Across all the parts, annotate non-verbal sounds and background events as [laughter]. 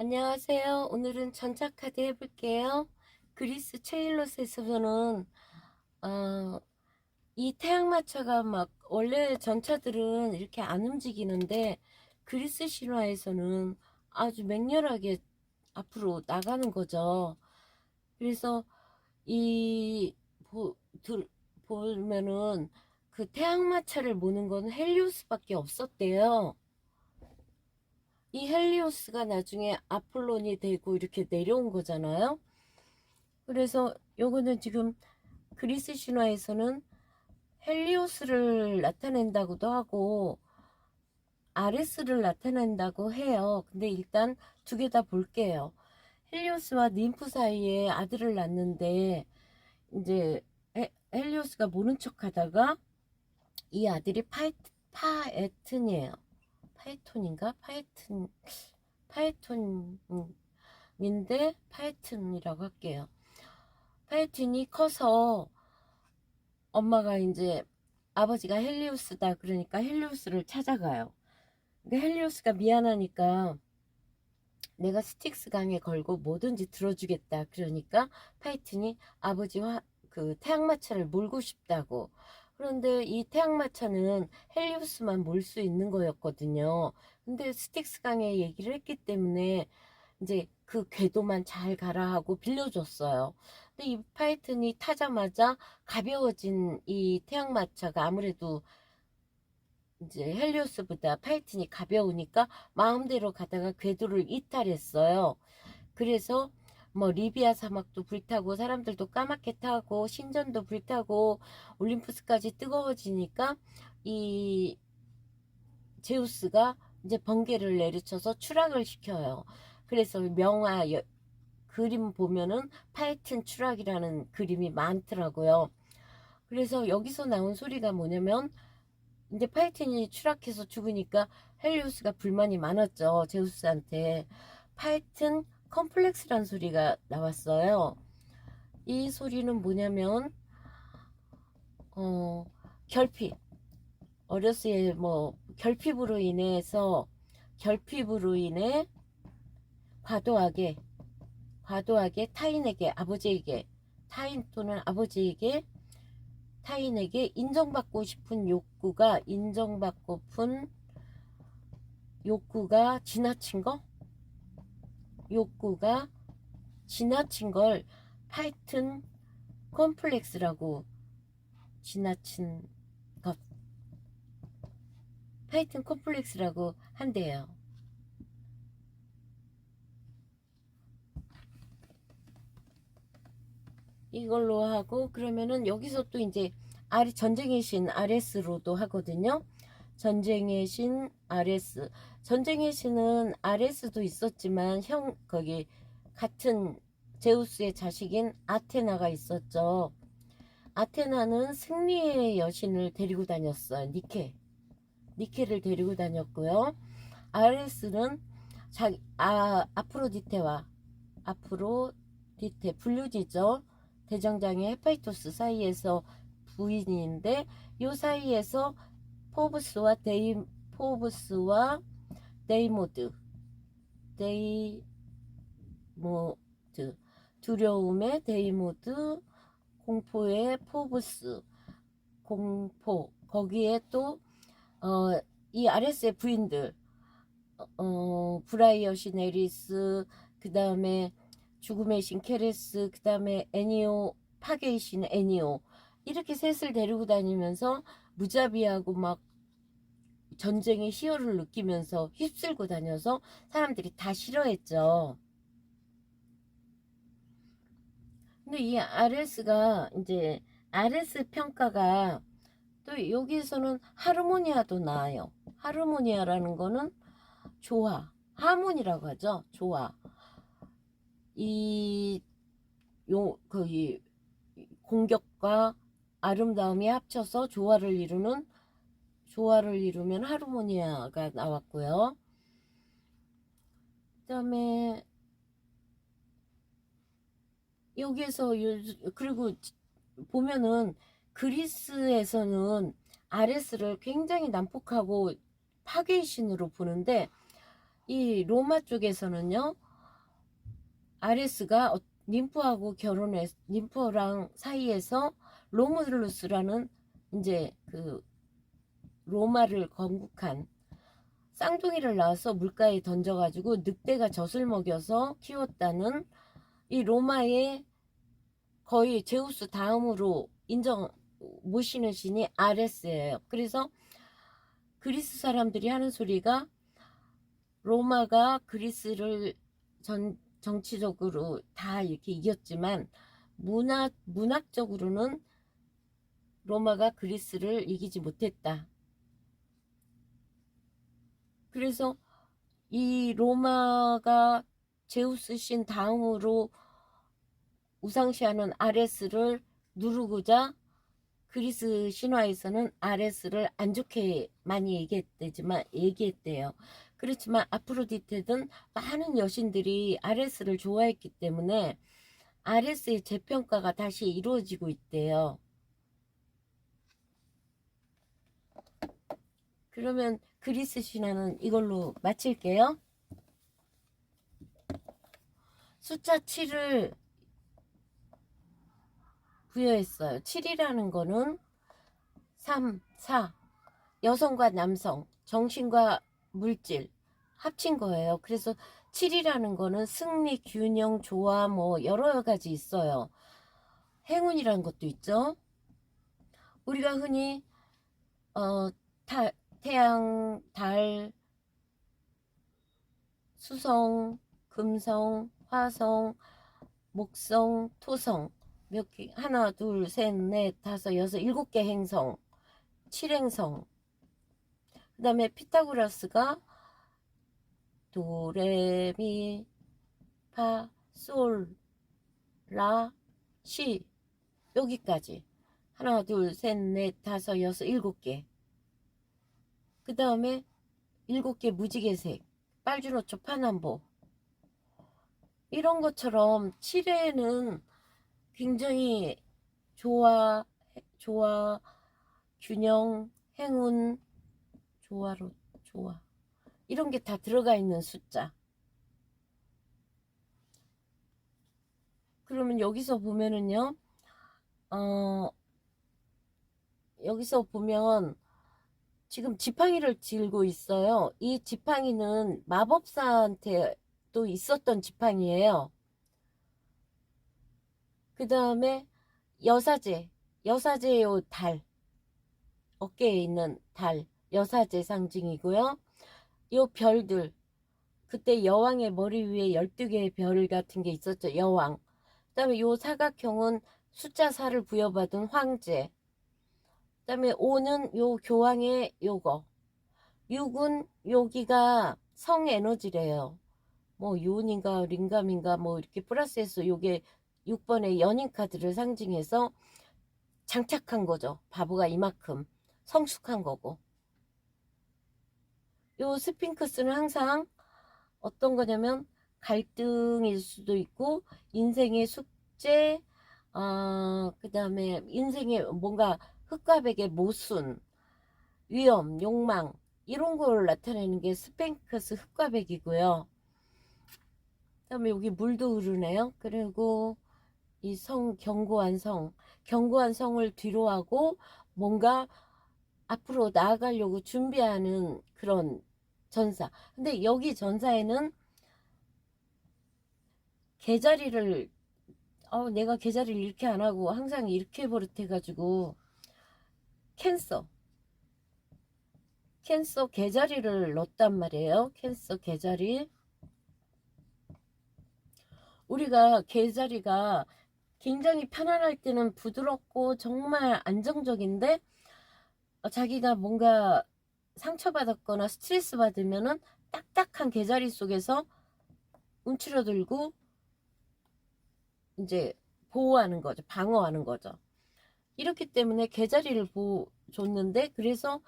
안녕하세요. 오늘은 전자카드 해볼게요. 그리스 체일로스에서는 어, 이 태양마차가 막 원래 전차들은 이렇게 안 움직이는데 그리스 신화에서는 아주 맹렬하게 앞으로 나가는 거죠. 그래서 이 보, 들, 보면은 그 태양마차를 모는 건 헬리오스밖에 없었대요. 이 헬리오스가 나중에 아폴론이 되고 이렇게 내려온 거잖아요. 그래서 요거는 지금 그리스 신화에서는 헬리오스를 나타낸다고도 하고 아레스를 나타낸다고 해요. 근데 일단 두 개 다 볼게요. 헬리오스와 님프 사이에 아들을 낳는데 이제 헬리오스가 모른 척하다가 이 아들이 파에트, 파에튼이에요. 파이톤인가? 파이튼, 파이톤인데 파이튼이라고 할게요. 파이튼이 커서 엄마가 이제 아버지가 헬리우스다 그러니까 헬리우스를 찾아가요. 근데 헬리우스가 미안하니까 내가 스틱스 강에 걸고 뭐든지 들어주겠다 그러니까 파이튼이 아버지와 그 태양마차를 몰고 싶다고 그런데 이 태양마차는 헬리우스만 몰 수 있는 거였거든요. 근데 스틱스 강에 얘기를 했기 때문에 이제 그 궤도만 잘 가라 하고 빌려줬어요. 근데 이 파이튼이 타자마자 가벼워진 이 태양마차가 아무래도 이제 헬리우스보다 파이튼이 가벼우니까 마음대로 가다가 궤도를 이탈했어요. 그래서 뭐 리비아 사막도 불타고 사람들도 까맣게 타고 신전도 불타고 올림푸스까지 뜨거워지니까 이 제우스가 이제 번개를 내리쳐서 추락을 시켜요. 그래서 명화 여- 그림 보면은 파이튼 추락이라는 그림이 많더라고요. 그래서 여기서 나온 소리가 뭐냐면 이제 파이튼이 추락해서 죽으니까 헬리우스가 불만이 많았죠. 제우스한테. 파이튼 컴플렉스란 소리가 나왔어요. 이 소리는 뭐냐면 어, 결핍. 어렸을 때뭐 결핍으로 인해서 결핍으로 인해 과도하게 과도하게 타인에게 아버지에게 타인 또는 아버지에게 타인에게 인정받고 싶은 욕구가 인정받고픈 욕구가 지나친 거 욕구가 지나친 걸 파이튼 컴플렉스라고 지나친 것 파이튼 컴플렉스라고 한대요. 이걸로 하고 그러면은 여기서 또 이제 전쟁의 신 아레스로도 하거든요. 전쟁의 신 아레스. 전쟁의 신은 아레스도 있었지만 형 거기 같은 제우스의 자식인 아테나가 있었죠. 아테나는 승리의 여신을 데리고 다녔어요. 니케. 니케를 데리고 다녔고요. 아레스는 자기 아 아프로디테와 아프로디테 분류지죠. 대장장의 헤파이토스 사이에서 부인인데 요 사이에서 포브스와 데이 포브스와 데이모드. 데이모드. 두려움의 데이모드. 공포의 포브스. 공포. 거기에 또 어, 이 아레스의 부인들. 어, 브라이어 시 네리스 그 다음에 죽음의 신 케레스 그 다음에 애니오 파괴의 신 애니오. 이렇게 셋을 데리고 다니면서 무자비하고 막 전쟁의 희열을 느끼면서 휩쓸고 다녀서 사람들이 다 싫어했죠. 근데 이 아레스가 이제 아레스 평가가 또 여기에서는 하르모니아도 나와요. 하르모니아라는 거는 조화, 하모니라고 하죠. 조화. 이, 요, 그, 이, 공격과 아름다움이 합쳐서 조화를 이루는, 조화를 이루면 하르모니아가 나왔고요. 그 다음에, 여기에서, 요, 그리고 보면은, 그리스에서는 아레스를 굉장히 난폭하고 파괴의 신으로 보는데, 이 로마 쪽에서는요, 아레스가 어- 님프하고 결혼해 님프랑 사이에서 로물루스라는 이제 그 로마를 건국한 쌍둥이를 낳아서 물가에 던져가지고 늑대가 젖을 먹여서 키웠다는 이 로마의 거의 제우스 다음으로 인정 모시는 신이 아레스예요. 그래서 그리스 사람들이 하는 소리가 로마가 그리스를 전 정치적으로 다 이렇게 이겼지만 문화 문학적으로는 로마가 그리스를 이기지 못했다. 그래서 이 로마가 제우스 신 다음으로 우상시하는 아레스를 누르고자 그리스 신화에서는 아레스를 안 좋게 많이 얘기했대지만 얘기했대요. 그렇지만 아프로디테든 많은 여신들이 아레스를 좋아했기 때문에 아레스의 재평가가 다시 이루어지고 있대요. 그러면 그리스 신화는 이걸로 마칠게요. 숫자 7을 부여했어요. 7이라는 거는 3, 4, 여성과 남성, 정신과 물질 합친 거예요. 그래서 7이라는 거는 승리, 균형, 조화 뭐 여러 가지 있어요. 행운이라는 것도 있죠. 우리가 흔히 어, 타, 태양, 달, 수성, 금성, 화성, 목성, 토성 몇 개? 하나, 둘, 셋, 넷, 다섯, 여섯, 일곱 개 행성, 칠행성. 그 다음에 피타고라스가 도, 레, 미, 파, 솔, 라, 시 여기까지 하나, 둘, 셋, 넷, 다섯, 여섯, 일곱 개. 그 다음에 일곱 개 무지개색, 빨주노초, 파남보. 이런 것처럼 7회는 굉장히 조화, 조화, 균형, 행운, 조화로, 조화. 이런 게 다 들어가 있는 숫자. 그러면 여기서 보면은요, 어, 여기서 보면 지금 지팡이를 들고 있어요. 이 지팡이는 마법사한테 또 있었던 지팡이에요. 그 다음에 여사제, 여사제요 달, 어깨에 있는 달, 여사제 상징이고요. 요 별들, 그때 여왕의 머리 위에 12개의 별 같은 게 있었죠. 여왕. 그 다음에 요 사각형은 숫자 4를 부여받은 황제. 그 다음에 5는 요 교황의 요거. 6은 여기가 성 에너지래요. 뭐 요인인가 링감인가 뭐 이렇게 플러스해서 요게 6번의 연인 카드를 상징해서 장착한 거죠. 바보가 이만큼 성숙한 거고. 요 스핑크스는 항상 어떤 거냐면 갈등일 수도 있고 인생의 숙제, 어, 그 다음에 인생의 뭔가 흑과 백의 모순, 위험, 욕망 이런 걸 나타내는 게 스핑크스 흑과 백이고요. 그다음에 여기 물도 흐르네요. 그리고 이 성 견고한 성, 견고한 성을 뒤로 하고 뭔가 앞으로 나아가려고 준비하는 그런 전사. 근데 여기 전사에는 개자리를 어, 내가 개자리를 이렇게 안 하고 항상 이렇게 버릇해가지고 캔서 캔서 개자리를 넣었단 말이에요. 캔서 개자리. 우리가 개자리가 굉장히 편안할 때는 부드럽고 정말 안정적인데 어, 자기가 뭔가 상처받았거나 스트레스 받으면은 딱딱한 개자리 속에서 움츠러들고 이제 보호하는 거죠. 방어하는 거죠. 이렇기 때문에 개자리를 보호 줬는데 그래서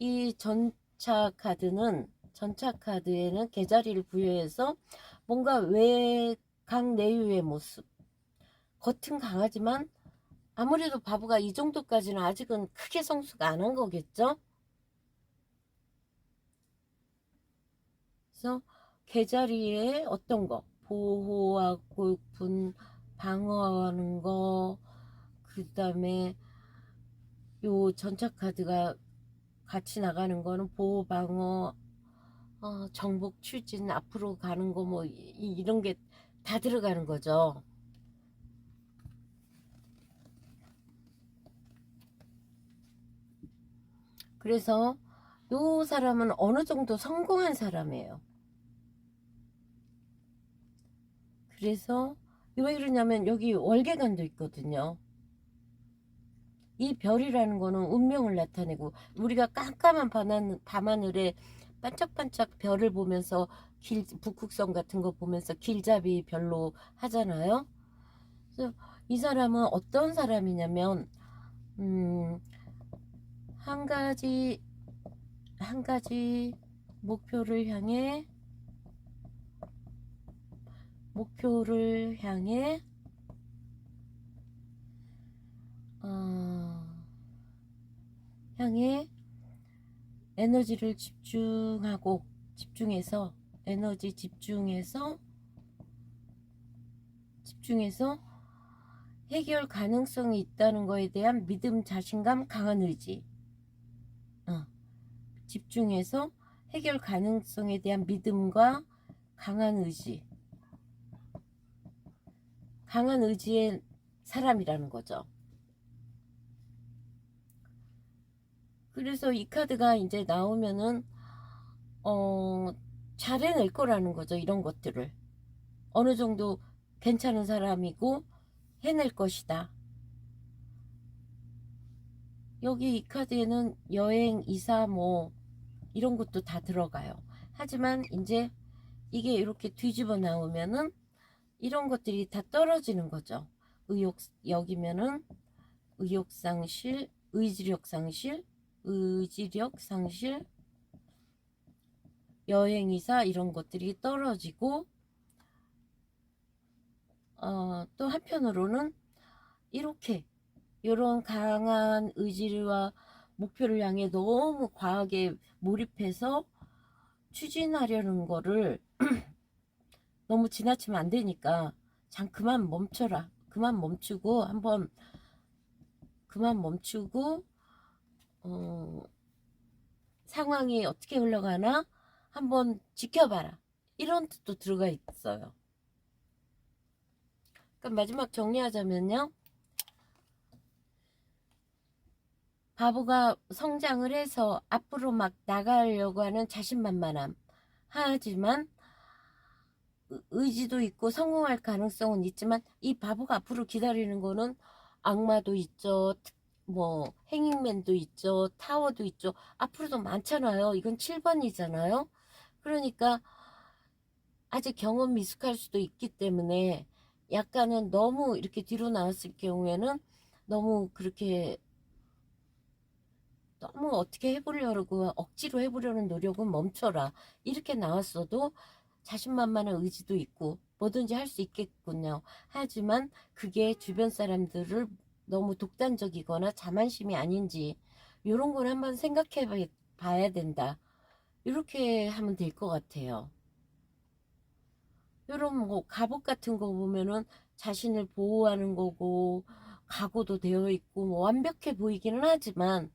이 전차 카드는 전차 카드에는 개자리를 부여해서 뭔가 외강 내유의 모습 겉은 강하지만 아무래도 바보가 이 정도까지는 아직은 크게 성숙 안 한 거겠죠? 그래서 개자리에 어떤 거 보호하고 분 방어하는 거 그 다음에 요 전차 카드가 같이 나가는 거는 보호 방어 어, 정복 추진 앞으로 가는 거 뭐 이런 게 다 들어가는 거죠. 그래서 요 사람은 어느 정도 성공한 사람이에요. 그래서 왜 그러냐면 여기 월계관도 있거든요. 이 별이라는 거는 운명을 나타내고 우리가 깜깜한 밤하늘, 밤하늘에 반짝반짝 별을 보면서 길 북극성 같은 거 보면서 길잡이 별로 하잖아요. 그래서 이 사람은 어떤 사람이냐면 음, 한 가지 한 가지 목표를 향해 목표를 향해 어, 향해 에너지를 집중하고 집중해서 에너지 집중해서 집중해서 해결 가능성이 있다는 거에 대한 믿음, 자신감, 강한 의지. 어, 집중해서 해결 가능성에 대한 믿음과 강한 의지. 강한 의지의 사람이라는 거죠. 그래서 이 카드가 이제 나오면은 어 잘 해낼 거라는 거죠. 이런 것들을 어느 정도 괜찮은 사람이고 해낼 것이다. 여기 이 카드에는 여행, 이사 뭐 이런 것도 다 들어가요. 하지만 이제 이게 이렇게 뒤집어 나오면은 이런 것들이 다 떨어지는 거죠. 의욕 여기면은 의욕 상실, 의지력 상실, 의지력 상실, 여행이사 이런 것들이 떨어지고 어, 또 한편으로는 이렇게 이런 강한 의지와 목표를 향해 너무 과하게 몰입해서 추진하려는 거를 [clears throat] 너무 지나치면 안 되니까 장 그만 멈춰라. 그만 멈추고 한번 그만 멈추고 어, 상황이 어떻게 흘러가나 한번 지켜봐라 이런 뜻도 들어가 있어요. 그럼 마지막 정리하자면요. 바보가 성장을 해서 앞으로 막 나가려고 하는 자신만만함. 하지만 의- 의지도 있고 성공할 가능성은 있지만 이 바보가 앞으로 기다리는 거는 악마도 있죠. 특- 뭐 행잉맨도 있죠. 타워도 있죠. 앞으로도 많잖아요. 이건 7번이잖아요. 그러니까 아직 경험 미숙할 수도 있기 때문에 약간은 너무 이렇게 뒤로 나왔을 경우에는 너무 그렇게 너무 어떻게 해보려고 억지로 해보려는 노력은 멈춰라 이렇게 나왔어도 자신만만한 의지도 있고 뭐든지 할 수 있겠군요 하지만 그게 주변 사람들을 너무 독단적이거나 자만심이 아닌지 이런 걸 한번 생각해 봐야 된다 이렇게 하면 될 것 같아요 이런 뭐 갑옷 같은 거 보면은 자신을 보호하는 거고 각오도 되어 있고 뭐 완벽해 보이기는 하지만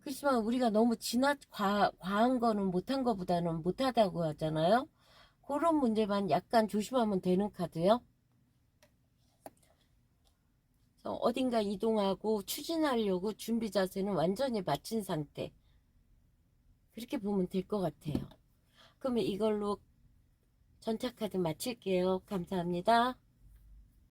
그렇지만 우리가 너무 지나 과, 과한 거는 못한 거보다는 못하다고 하잖아요. 그런 문제만 약간 조심하면 되는 카드요. 어딘가 이동하고 추진하려고 준비 자세는 완전히 마친 상태. 그렇게 보면 될 것 같아요. 그러면 이걸로 전차 카드 마칠게요. 감사합니다.